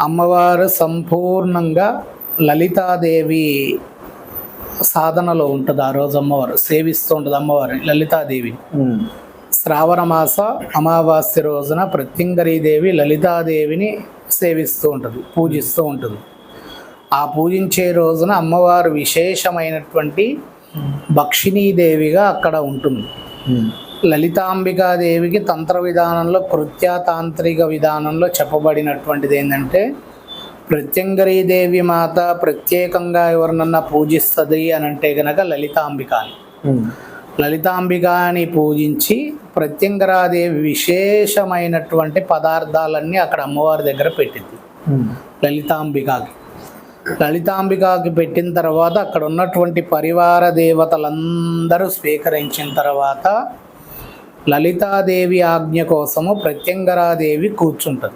అమ్మవారు సంపూర్ణంగా లలితాదేవి సాధనలో ఉంటుంది ఆ రోజు అమ్మవారు సేవిస్తూ ఉంటుంది అమ్మవారిని లలితాదేవిని. శ్రావణ మాస అమావాస్య రోజున ప్రత్యంగరీదేవి లలితాదేవిని సేవిస్తూ ఉంటుంది పూజిస్తూ ఉంటుంది ఆ పూజించే రోజున అమ్మవారు విశేషమైనటువంటి భక్షిణీదేవిగా అక్కడ ఉంటుంది. లలితాంబికాదేవికి తంత్ర విధానంలో కృత్యాతాంత్రిక విధానంలో చెప్పబడినటువంటిది ఏంటంటే ప్రత్యంగరీదేవి మాత ప్రత్యేకంగా ఎవరినన్నా పూజిస్తుంది అని అంటే గనక లలితాంబికాని. లలితాంబికాని పూజించి ప్రత్యంగరాదేవి విశేషమైనటువంటి పదార్థాలన్నీ అక్కడ అమ్మవారి దగ్గర పెట్టింది. లలితాంబికాకి లలితాంబికాకి పెట్టిన తర్వాత అక్కడ ఉన్నటువంటి పరివార దేవతలందరూ స్వీకరించిన తర్వాత లలితాదేవి ఆజ్ఞ కోసము ప్రత్యంగరాదేవి కూర్చుంటుంది.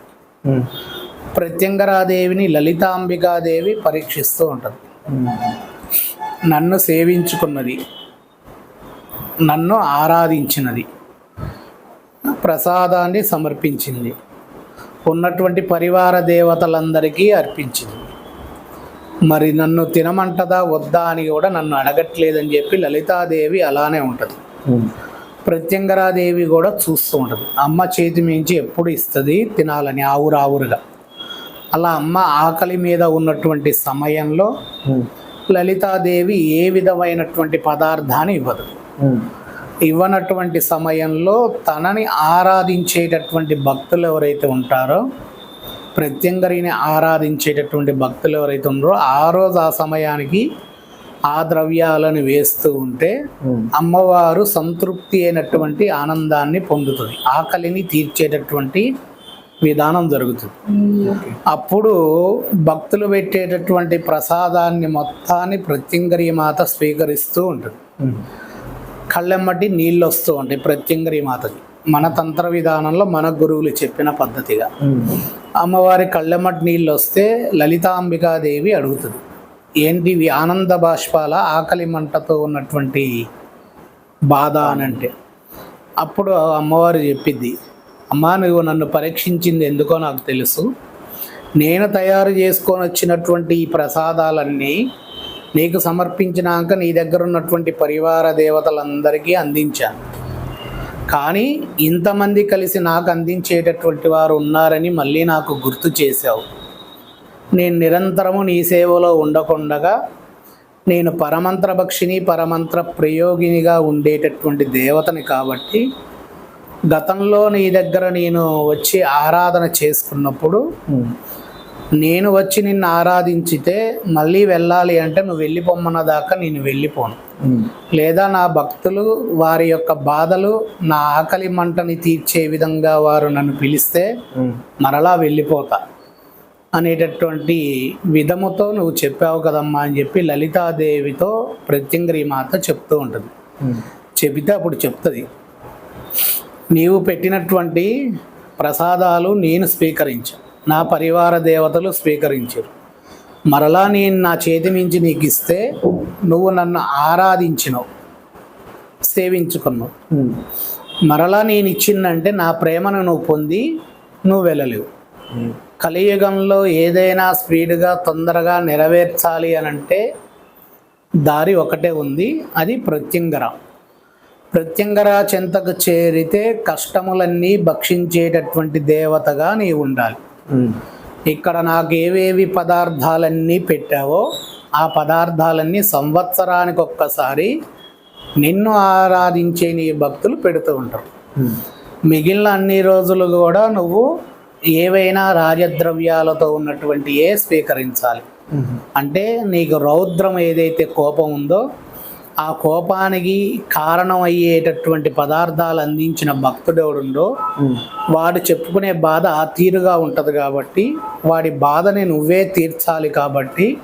ప్రత్యంగరాదేవిని లలితాంబికాదేవి పరీక్షిస్తూ ఉంటుంది. నన్ను సేవించుకున్నది. నన్ను ఆరాధించినది. ప్రసాదాన్ని సమర్పించింది. ఉన్నటువంటి పరివార దేవతలందరికీ అర్పించింది. మరి నన్ను తినమంటదా? వద్దా అని కూడా నన్ను అడగట్లేదని చెప్పి లలితాదేవి అలానే ఉంటుంది. ప్రత్యంగరాదేవి కూడా చూస్తూ ఉంటుంది అమ్మ చేతి మించి ఎప్పుడు ఇస్తుంది తినాలని ఆవురావురుగా అలా అమ్మ ఆకలి మీద ఉన్నటువంటి సమయంలో. లలితాదేవి ఏ విధమైనటువంటి పదార్థాన్ని ఇవ్వదు. ఇవ్వనటువంటి సమయంలో తనని ఆరాధించేటటువంటి భక్తులు ఎవరైతే ఉంటారో ప్రత్యంగరిని ఆరాధించేటటువంటి భక్తులు ఎవరైతే ఉన్నారో ఆ రోజు ఆ సమయానికి ఆ ద్రవ్యాలను వేస్తూ ఉంటే. అమ్మవారు సంతృప్తి అయినటువంటి ఆనందాన్ని పొందుతుంది. ఆకలిని తీర్చేటటువంటి విధానం జరుగుతుంది. అప్పుడు భక్తులు పెట్టేటటువంటి ప్రసాదాన్ని మొత్తాన్ని ప్రత్యంగరి మాత స్వీకరిస్తూ ఉంటుంది. కళ్ళెమ్మటి నీళ్ళు వస్తూ ఉంటాయి ప్రత్యంగరి మాతకి. మన తంత్ర విధానంలో మన గురువులు చెప్పిన పద్ధతిగా. అమ్మవారి కళ్ళెమ్మటి నీళ్ళు వస్తే లలితాంబికాదేవి అడుగుతుంది. ఏంటివి ఆనంద బాష్పాల ఆకలి మంటతో ఉన్నటువంటి బాధ అని అంటే అప్పుడు అమ్మవారు చెప్పిద్ది అమ్మా నువ్వు నన్ను పరీక్షించింది ఎందుకో నాకు తెలుసు. నేను తయారు చేసుకొని వచ్చినటువంటి ఈ ప్రసాదాలన్నీ నీకు సమర్పించినాక నీ దగ్గర ఉన్నటువంటి పరివార దేవతలందరికీ అందించాను. కానీ ఇంతమంది కలిసి నాకు అందించేటటువంటి వారు ఉన్నారని మళ్ళీ నాకు గుర్తు చేశావు. నేను నిరంతరము నీ సేవలో ఉండకుండగా నేను పరమంత్ర భక్షిని పరమంత్ర ప్రయోగినిగా ఉండేటటువంటి దేవతని కాబట్టి గతంలో నీ దగ్గర నేను వచ్చి ఆరాధన చేసుకున్నప్పుడు. నేను వచ్చి నిన్ను ఆరాధించితే మళ్ళీ వెళ్ళాలి అంటే నువ్వు వెళ్ళిపోమ్మన్న దాకా నేను వెళ్ళిపోను. లేదా నా భక్తులు వారి యొక్క బాధలు నా ఆకలి మంటని తీర్చే విధంగా వారు నన్ను పిలిస్తే. మరలా వెళ్ళిపోతా అనేటటువంటి విధముతో నువ్వు చెప్పావు కదమ్మా అని చెప్పి లలితాదేవితో ప్రత్యంగరి మాత చెప్తూ ఉంటుంది. చెబితే అప్పుడు చెప్తుంది నీవు పెట్టినటువంటి ప్రసాదాలు నేను స్వీకరించా నా పరివార దేవతలు స్వీకరించారు మరలా నేను నా చేతి నుంచి నీకు ఇస్తే నువ్వు నన్ను ఆరాధించినవు సేవించుకున్నావు. మరలా నేను ఇచ్చిందంటే నా ప్రేమను నువ్వు పొంది నువ్వు వెళ్ళలేవు. కలియుగంలో ఏదైనా స్పీడ్గా తొందరగా నెరవేర్చాలి అని అంటే దారి ఒకటే ఉంది అది ప్రత్యంగర ప్రత్యంగర చెంతకు చేరితే కష్టములన్నీ భక్షించేటటువంటి దేవతగా నీవు ఉండాలి. ఇక్కడ నాకు ఏవేవి పదార్థాలన్నీ పెట్టావో ఆ పదార్థాలన్నీ సంవత్సరానికి ఒక్కసారి నిన్ను ఆరాధించే నీ భక్తులు పెడుతూ ఉంటారు. మిగిలిన అన్ని రోజులు కూడా నువ్వు ఏవైనా రాజద్రవ్యాలతో ఉన్నటువంటి ఏ స్వీకరించాలి. అంటే నీకు రౌద్రం ఏదైతే కోపం ఉందో ఆ కోపానికి కారణం అయ్యేటటువంటి పదార్థాలు అందించిన భక్తుడు ఎవడుండో ఉమ్. వాడు చెప్పుకునే బాధ ఆ తీరుగా ఉంటుంది కాబట్టి వాడి బాధని నువ్వే తీర్చాలి కాబట్టి.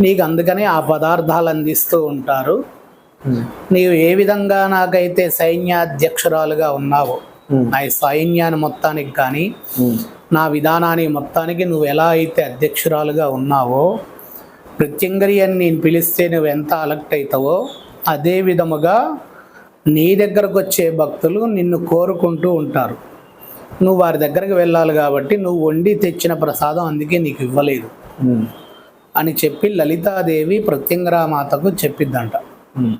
నీకు అందుకనే ఆ పదార్థాలు అందిస్తూ ఉంటారు. నీవు ఏ విధంగా నాకైతే సైన్యాధ్యక్షురాలుగా ఉన్నావో. నా ఈ సైన్యాన్ని మొత్తానికి కానీ ఉమ్. నా విధానానికి మొత్తానికి నువ్వు ఎలా అయితే అధ్యక్షురాలుగా ఉన్నావో ప్రత్యంగరి అని నేను పిలిస్తే నువ్వు ఎంత అలక్ట్ అవుతావో అదే విధముగా నీ దగ్గరకు వచ్చే భక్తులు నిన్ను కోరుకుంటూ ఉంటారు. నువ్వు వారి దగ్గరికి వెళ్ళాలి కాబట్టి నువ్వు వండి తెచ్చిన ప్రసాదం అందుకే నీకు ఇవ్వలేదు. ఉమ్, అని చెప్పి లలితాదేవి ప్రత్యంగరా మాతకు చెప్పిద్దంట